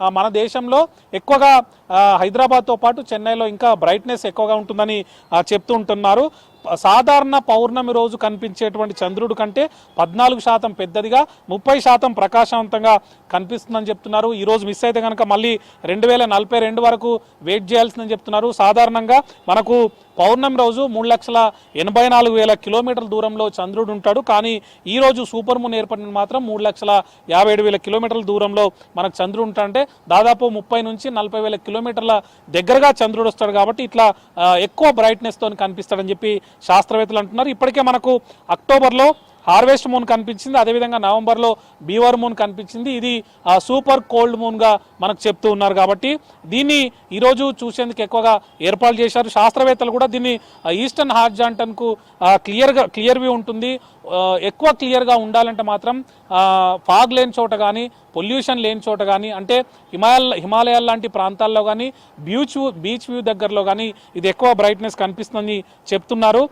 మన దేశంలో ఎక్కువగా హైదరాబాద్తో పాటు చెన్నైలో ఇంకా బ్రైట్నెస్ ఎక్కువగా ఉంటుందని చెప్తూ ఉంటున్నారు. సాధారణ పౌర్ణమి రోజు కనిపించేటువంటి చంద్రుడు కంటే పద్నాలుగు శాతం పెద్దదిగా ముప్పై శాతం ప్రకాశవంతంగా కనిపిస్తుందని చెప్తున్నారు. ఈరోజు మిస్ అయితే కనుక మళ్ళీ రెండు వేల నలభై రెండు వరకు వెయిట్ చేయాల్సిందని చెప్తున్నారు. సాధారణంగా మనకు పౌర్ణమి రోజు మూడు లక్షల ఎనభై నాలుగు వేల కిలోమీటర్ల దూరంలో చంద్రుడు ఉంటాడు. కానీ ఈ రోజు సూపర్ మూన్ ఏర్పడిన మాత్రం మూడు లక్షల యాభై ఏడు వేల కిలోమీటర్ల దూరంలో మనకు చంద్రుడు ఉంటాడంటే దాదాపు ముప్పై నుంచి నలభై వేల కిలోమీటర్ల దగ్గరగా చంద్రుడు వస్తాడు కాబట్టి ఇట్లా ఎక్కువ బ్రైట్నెస్తో కనిపిస్తాడని చెప్పి శాస్త్రవేత్తలు అంటున్నారు. ఇప్పటికే మనకు అక్టోబర్లో హార్వెస్ట్ మూన్ కనిపించింది. అదేవిధంగా నవంబర్లో బీవర్ మూన్ కనిపించింది. ఇది సూపర్ కోల్డ్ మూన్గా మనకు చెప్తూ ఉన్నారు కాబట్టి దీన్ని ఈరోజు చూసేందుకు ఎక్కువగా ఏర్పాటు చేశారు. శాస్త్రవేత్తలు కూడా దీన్ని ఈస్టర్న్ హార్జాంటన్కు క్లియర్గా క్లియర్ వ్యూ ఉంటుంది. ఎక్కువ క్లియర్గా ఉండాలంటే మాత్రం ఫాగ్ లేని చోట కానీ పొల్యూషన్ లేని చోట కానీ అంటే హిమాలయ హిమాలయాల లాంటి ప్రాంతాల్లో కానీ బీచ్ బీచ్ వ్యూ దగ్గరలో కానీ ఇది ఎక్కువ బ్రైట్నెస్ కనిపిస్తుందని చెప్తున్నారు.